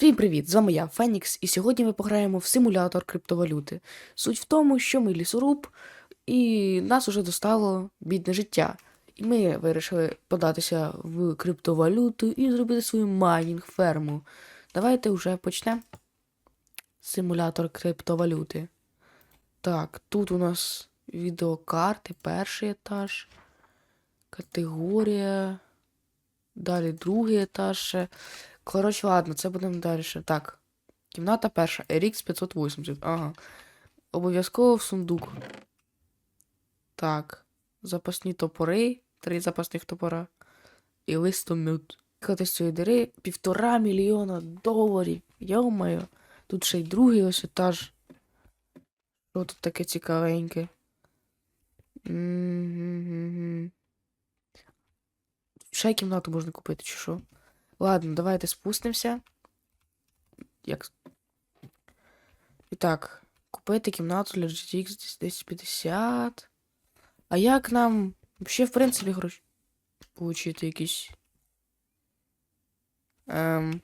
Всім привіт! З вами я, Фенікс, і сьогодні ми пограємо в симулятор криптовалюти. Суть в тому, що ми лісоруб, і нас уже достало бідне життя. І ми вирішили податися в криптовалюту і зробити свою майнінг ферму. Давайте вже почнемо. Симулятор криптовалюти. Так, тут у нас відеокарти, перший етаж, категорія. Далі другий етаж. Коротше, ладно, це будемо далі. Так. Кімната перша. RX 580. Ага. Обов'язково в сундук. Так. Запасні топори. Три запасних топора. І листомют. Їхати з цієї дири півтора мільйона доларів. Йо-моє. Тут ще й другий ось етаж. Що тут таке цікавеньке? Ще кімнату можна купити, чи що? Ладно, давайте спустимося. Як... І так, купити кімнату для GTX 1050. А як нам ще, в принципі, гроші получити якісь. Ем...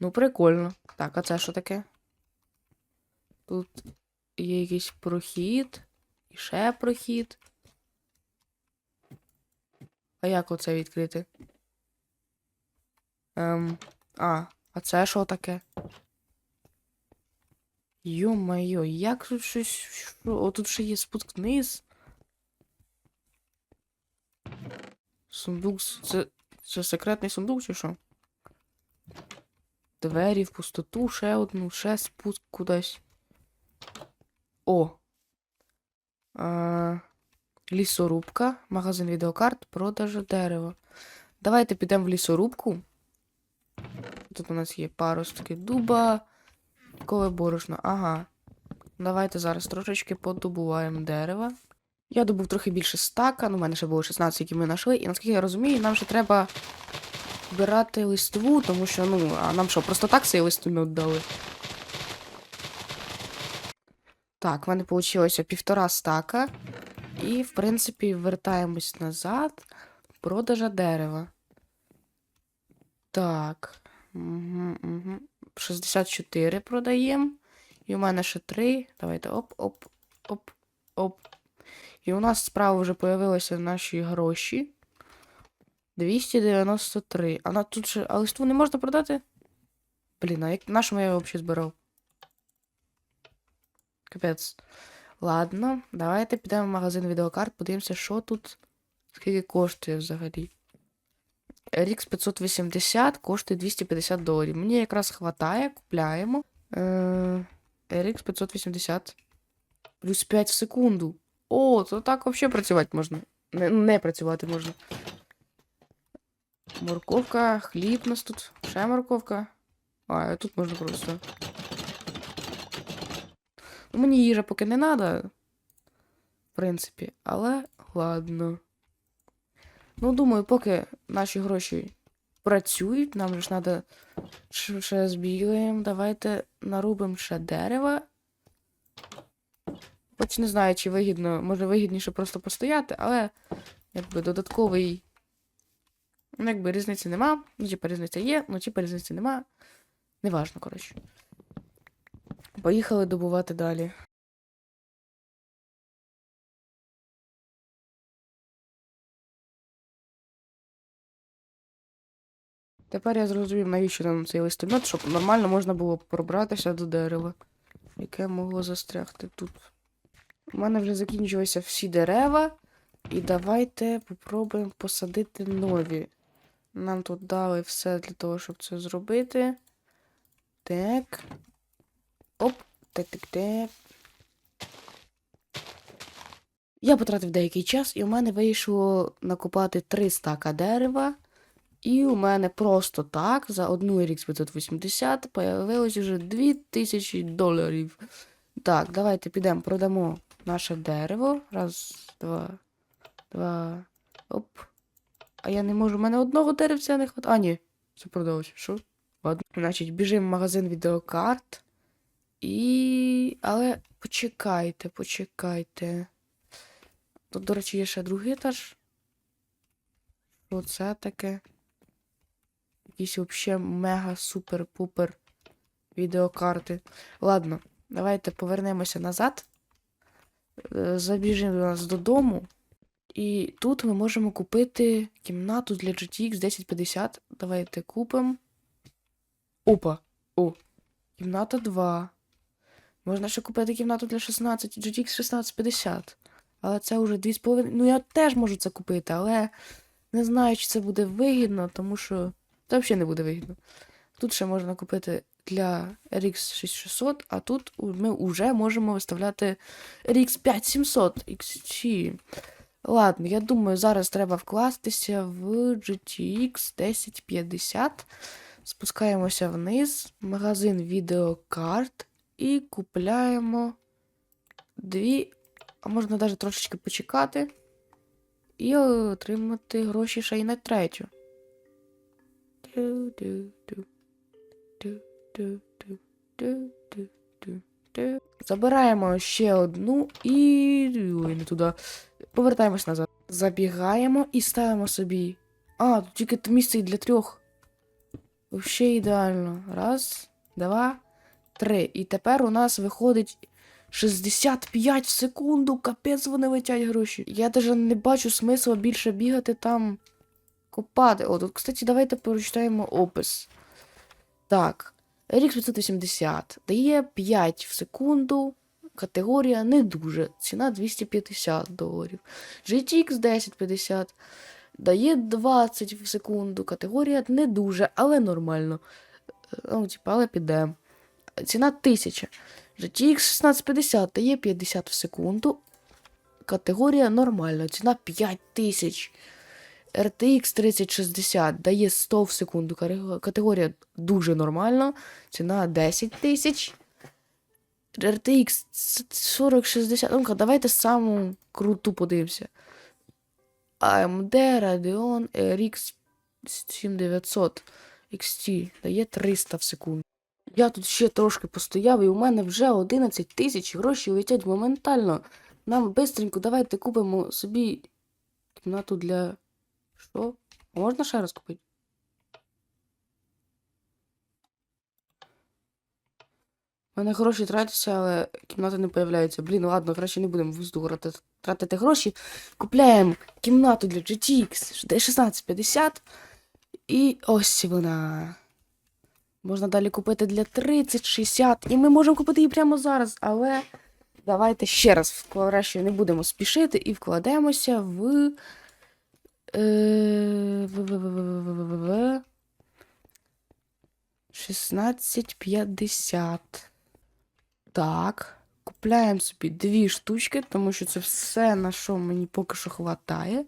Ну, прикольно. Так, а це що таке? Тут є якийсь прохід. І ще прохід. А як оце відкрити? Ем. А, а це що таке? Йо-майо, як тут щось. Що? О, тут ще є спуск вниз. Сундук. Це. Це секретний сундук чи що? Двері в пустоту, ще одну, ще спуск кудись. О, лісорубка, магазин відеокарт, продажа дерева. Давайте підемо в лісорубку. Тут у нас є паростки дуба, кове борошно. Ага. Давайте зараз трошечки подобуваємо дерева. Я добув трохи більше стака, ну, у мене ще було 16, які ми знайшли. І наскільки я розумію, нам ще треба збирати листву, тому що, ну, а нам що, просто так цей листомет дали? Так, в мене вийшло півтора стака. І, в принципі, вертаємось назад. Продажа дерева. Так. Угу, угу. 64 продаємо. І у мене ще 3. Давайте оп, оп, оп, оп. І у нас справа вже появилися наші гроші. 293. А на тут ще. А листву не можна продати? Блін, а як на що я його взагалі збирав? Капець. Ладно, давайте підемо в магазин відеокарт, подивимося, що тут. Скільки коштує взагалі. RX 580 коштує 250 доларів. Мені якраз хватає, купляємо. Е, RX 580. Плюс 5 в секунду. О, то так взагалі працювати можна. Не, не працювати можна. Морковка, хліб у нас тут. Ще морковка. А, тут можна просто. Мені їжа поки не треба. В принципі, але ладно. Ну, думаю, поки наші гроші працюють, нам же ж треба ще збігаємо. Давайте нарубимо ще дерева. Хоч не знаю, чи вигідно, може вигідніше просто постояти, але якби додатковий. Ну, якби різниці нема. Ну, типа різниця є, ну типа різниці нема. Неважно, коротше. Поїхали добувати далі. Тепер я зрозумів, навіщо нам цей листомет, щоб нормально можна було пробратися до дерева, яке могло застрягти тут. У мене вже закінчилися всі дерева, і давайте попробуємо посадити нові. Нам тут дали все для того, щоб це зробити. Так. Оп. Так-так-так. Я потратив деякий час, і у мене вийшло накопати 3 стака дерева. І у мене просто так за одну RX 580 появилось вже 2000 доларів. Так, давайте підемо, продамо наше дерево. Раз, два, два. Оп. А я не можу, у мене одного деревця не хватає. А, ні, це продалося. Що? Ладно. Значить, біжимо в магазин відеокарт. І. Але почекайте, почекайте. Тут, до речі, є ще другий етаж. Що це таке? Якісь взагалі мега-супер-пупер відеокарти. Ладно, давайте повернемося назад. Е, Забіжимо до нас додому. І тут ми можемо купити кімнату для GTX 1050. Давайте купимо. Опа! О! Кімната 2. Можна ще купити кімнату для 16, GTX 1650. Але це вже 2,5. Ну, я теж можу це купити, але не знаю, чи це буде вигідно, тому що це взагалі не буде вигідно. Тут ще можна купити для RX 6600, а тут ми вже можемо виставляти RX 5700 XT. Ладно, я думаю, зараз треба вкластися в GTX 1050. Спускаємося вниз, магазин відеокарт і купляємо дві, а можна навіть трошечки почекати і отримати гроші ще й на третю. Забираємо ще одну і. Ой, не туди. Повертаємось назад. Забігаємо і ставимо собі. А, тут тільки місце і для трьох. Вообще ідеально. Раз, два, три. І тепер у нас виходить 65 в секунду. Капець вони летять гроші. Я навіть не бачу смисла більше бігати там. Копати. О, тут, кстати, давайте прочитаємо опис. Так. RX 580 дає 5 в секунду. Категорія не дуже. Ціна 250 доларів. GTX 1050 дає 20 в секунду. Категорія не дуже, але нормально. Е, Ну, типа, але піде. Ціна 1000. GTX 1650 дає 50 в секунду. Категорія нормальна. Ціна 5000. RTX 3060 дає 100 в секунду. Категорія дуже нормальна. Ціна 10 тисяч. RTX 4060. Ну-ка, давайте саму круту подивимося. AMD Radeon RX 7900 XT дає 300 в секунду. Я тут ще трошки постояв, і у мене вже 11 тисяч гроші летять моментально. Нам бистренько давайте купимо собі кімнату для. Що? Можна ще раз купити? У мене гроші тратяться, але кімната не появляється. Блін, ладно, краще не будемо трати- тратити гроші. Купляємо кімнату для GTX 1650. І ось вона. Можна далі купити для 30, 60. І ми можемо купити її прямо зараз. Але давайте ще раз врешті не будемо спішити і вкладемося в. Е, в 16,50. Так. Купляємо собі дві штучки, тому що це все, на що мені поки що хватає.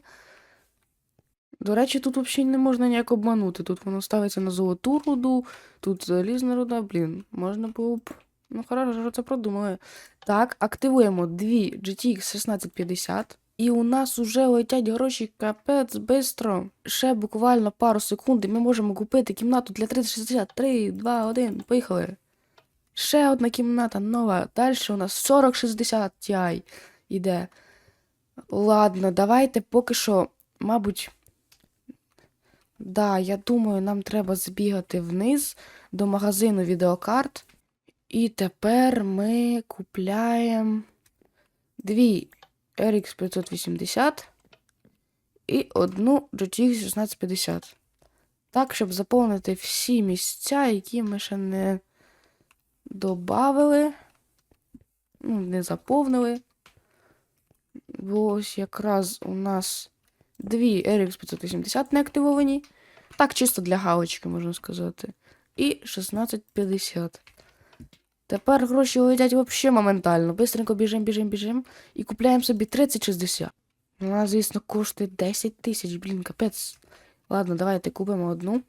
До речі, тут взагалі не можна ніяк обманути. Тут воно ставиться на золоту руду, тут залізна руда, блін, можна було б. Ну, хорошо, це продумали. Так, активуємо дві GTX 1650. І у нас уже летять гроші капець бистро. Ще буквально пару секунд, і ми можемо купити кімнату для 3060. 3, 2, 1, поїхали. Ще одна кімната нова. Далі у нас 4060 Ti іде. Ладно, давайте поки що, мабуть. Да, я думаю, нам треба збігати вниз до магазину відеокарт. І тепер ми купляємо дві RX 580 і одну GTX 1650. Так, щоб заповнити всі місця, які ми ще не добавили. Ну, не заповнили. Бо ось якраз у нас дві RX 580 не активовані. Так, чисто для галочки, можна сказати. І 1650. Тепер гроші летять взагалі моментально. Бистренько біжим, біжим, біжим. І купляємо собі 3060. Вона, звісно, коштує 10 тисяч, блін, капець. Ладно, давайте купимо одну.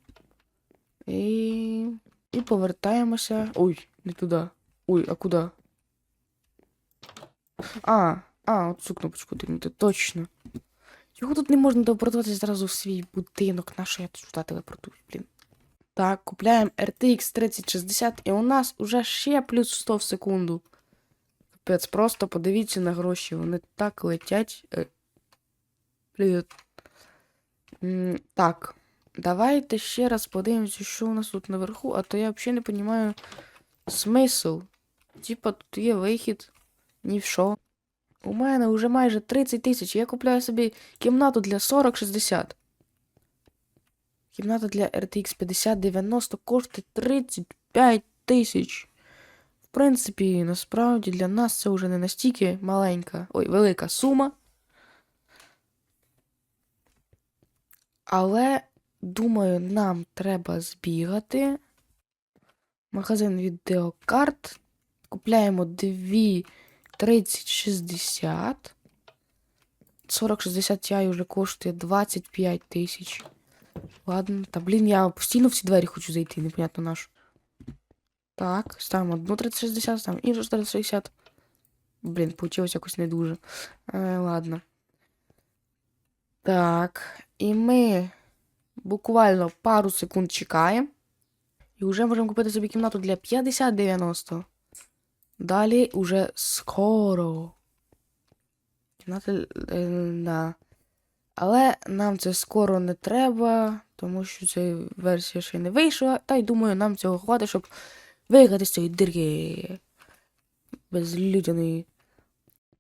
І. І повертаємося. Ой, не туди. Ой, а куди? А, а, от цю кнопочку тикнути, точно. Чого тут не можна телепортуватися зразу в свій будинок? На що я тут сюди телепортуюсь, блін? Так, купляємо RTX 3060, і у нас уже ще плюс 100 в секунду. Капець, просто подивіться на гроші, вони так летять. Е, Привіт. Так, давайте ще раз подивимося, що у нас тут наверху, а то я взагалі не розумію смисл. Типа, тут є вихід, ні в що. У мене вже майже 30 тисяч. Я купляю собі кімнату для 40-60. Кімната для RTX 5090 коштує 35 тисяч. В принципі, насправді для нас це вже не настільки маленька, ой, велика сума. Але, думаю, нам треба збігати. Магазин відеокарт. Купляємо дві 3060. 4060 Ti вже коштує 25 тисяч. Ладно, та блін, я постійно в ці двері хочу зайти, непонятно на що. Так, ставимо одну 3060, ставимо іншу 3060. Блін, получилось якось не дуже. Е, ладно. Так. І ми буквально пару секунд чекаємо. І вже можемо купити собі кімнату для 50-90. Далі уже скоро. Е, да. Але нам це скоро не треба, тому що ця версія ще не вийшла. Та й думаю, нам цього хватить, щоб виїхати з цієї дирки. Безлюдяної.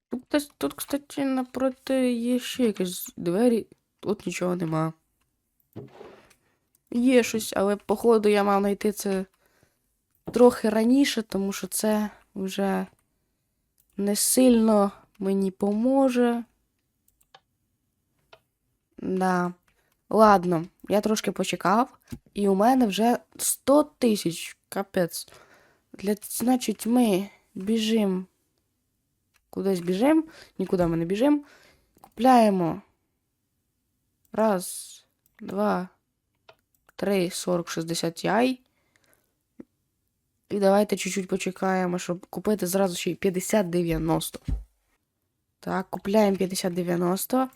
Тут, тут, кстати, напроти є ще якісь двері. Тут нічого нема. Є щось, але походу я мав знайти це трохи раніше, тому що це вже не сильно мені поможе. Да. Ладно, я трошки почекав, і у мене вже 100 тисяч. Капець. Для, значить, ми біжимо. Кудись біжимо. Нікуди ми не біжимо. Купляємо. Раз, два, три, 40, 60 Ti. І давайте чуть-чуть почекаємо, щоб купити зразу ще й 50-90. Так, купляємо 50-90.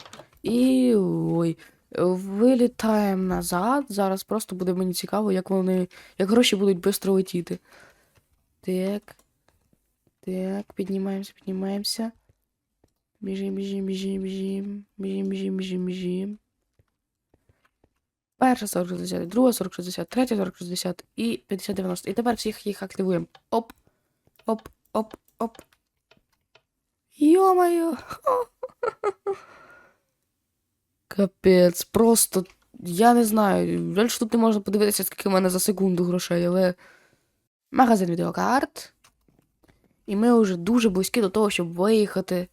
І. ой. Вилітаємо назад. Зараз просто буде мені цікаво, як вони. Як гроші будуть швидко летіти. Так. Так, піднімаємося, піднімаємося. Біжим, біжим, біжим, біжим. Біжим, біжим, біжим, біжим. Перша 4060, друга 4060, третя 4060 і 5090. І тепер всіх їх активуємо. Оп. Оп, оп, оп. Йо-моє. Капець, просто. Я не знаю. Жаль, тут не можна подивитися, скільки в мене за секунду грошей, але. Магазин відеокарт. І ми вже дуже близькі до того, щоб виїхати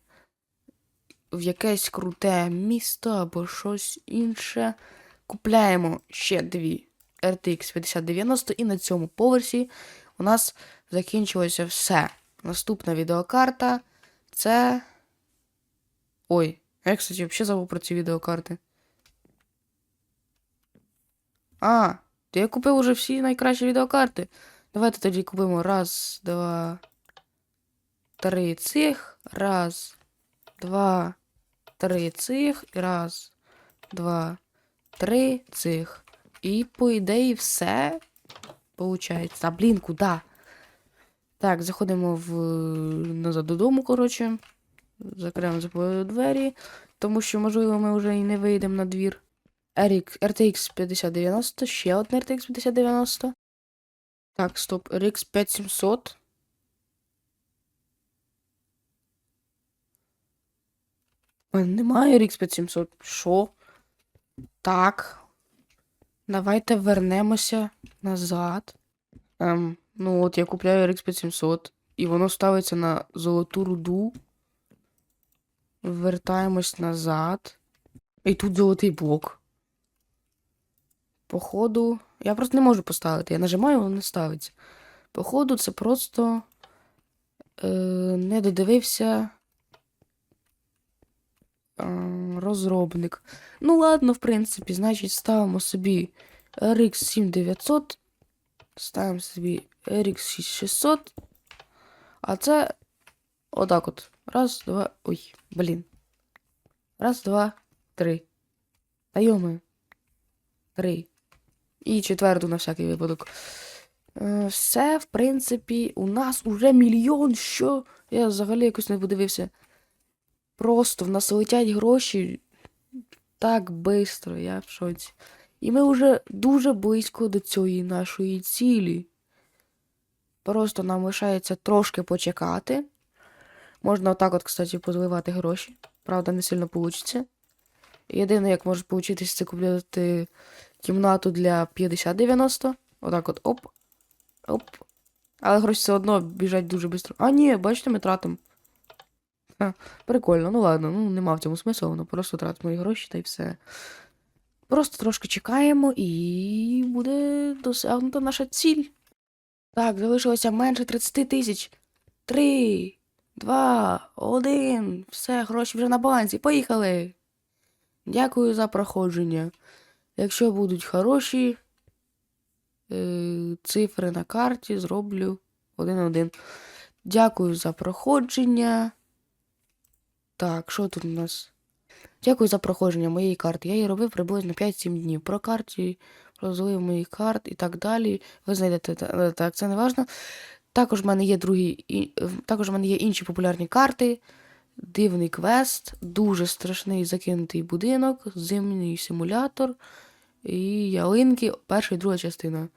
в якесь круте місто або щось інше. Купляємо ще дві RTX 5090 і на цьому поверсі у нас закінчилося все. Наступна відеокарта це. Ой, я, кстати, взагалі забув про ці відеокарти. А, то я купив уже всі найкращі відеокарти. Давайте тоді купимо раз, два, три цих. Раз, два, три цих. Раз, два, три цих. І по ідеї все. Получається. А блін, куди? Так, заходимо в назад додому, коротше. Закриваємо за двері, тому що, можливо, ми вже і не вийдемо на двір. RTX 5090, ще одне RTX 5090. Так, стоп, RX 5700. У мене немає RX 5700. Що? Так. Давайте вернемося назад. Ем, ну от я купляю RX 5700, і воно ставиться на золоту руду. Вертаємось назад. І тут золотий блок. Походу. Я просто не можу поставити. Я нажимаю, воно не ставиться. Походу, це просто е, не додивився розробник. Ну, ладно, в принципі, значить, ставимо собі RX 7900. Ставимо собі RX 6600. А це отак от. Раз, два. Ой, блін. Раз, два, три. Та йоми. Три. І четверту на всякий випадок. Е, все, в принципі, у нас уже мільйон. Що? Я взагалі якось не подивився. Просто в нас летять гроші. так швидко, я в шоці. І ми вже дуже близько до цієї нашої цілі. Просто нам лишається трошки почекати. Можна отак, от, кстати, позливати гроші. Правда, не сильно вийде. Єдине, як може вийти, це купляти кімнату для 50-90. Отак от оп. Оп. Але гроші все одно біжать дуже швидко. А, ні, бачите, ми тратимо. Прикольно, ну ладно, ну нема в цьому смислу, воно просто тратимо і гроші та й все. Просто трошки чекаємо і буде досягнута наша ціль. Так, залишилося менше 30 тисяч. Три, два, один. Все, гроші вже на балансі. Поїхали. Дякую за проходження. Якщо будуть хороші е, цифри на карті, зроблю один-один. Дякую за проходження. Так, що тут у нас? Дякую за проходження моєї карти. Я її робив приблизно 5-7 днів. Про карті, про розлив моїх карт і так далі. Ви знайдете так, це не важно. Також в мене є другі, е, також в мене є інші популярні карти. Дивний квест, дуже страшний закинутий будинок, зимній симулятор і ялинки, перша і друга частина.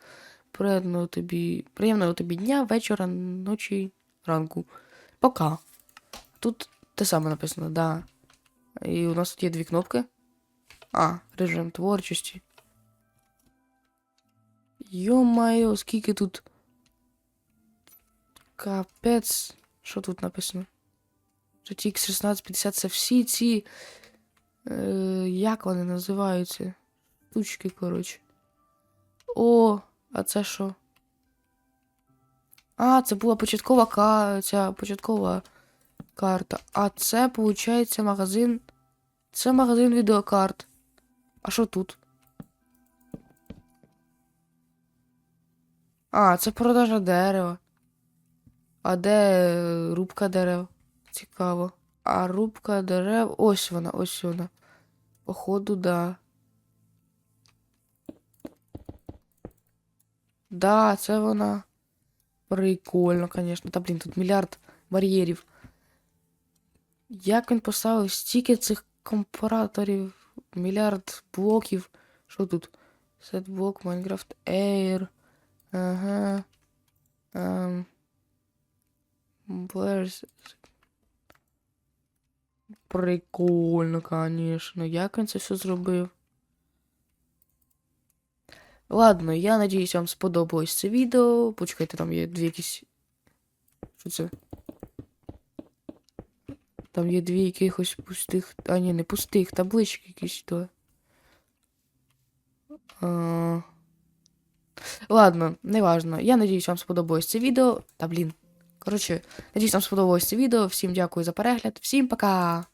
Приємного тобі, приємного тобі дня, вечора, ночі, ранку. Пока. Тут те саме написано, да. І у нас тут є дві кнопки. А, режим творчості. Йо-майо, скільки тут. Капець. Що тут написано? GTX 1650 це всі ці. Е, як вони називаються? Штучки, коротше. О, а це що? А, це була початкова ка... ця початкова карта. А це, виходить, магазин. Це магазин відеокарт. А що тут? А, це продажа дерева. А де е, рубка дерев? Цікаво. А рубка дерев. Ось вона, ось вона. Походу, да. Да, це вона. Прикольно, звісно. Та блін, тут мільярд бар'єрів. Як він поставив стільки цих компараторів, мільярд блоків. Що тут? Сетблок, Minecraft Air. Ага. Where's... Прикольно, конечно. Як він це все зробив? Ладно, я надіюсь, вам сподобалось це відео. Почекайте, там є дві якісь. Що це? Там є дві якихось пустих. А ні, не пустих, таблички якісь то. А... Ладно, неважно. Я надіюсь, вам сподобалось це відео. Та блін. Коротше, надіюсь, вам сподобалось це відео. Всім дякую за перегляд. Всім пока!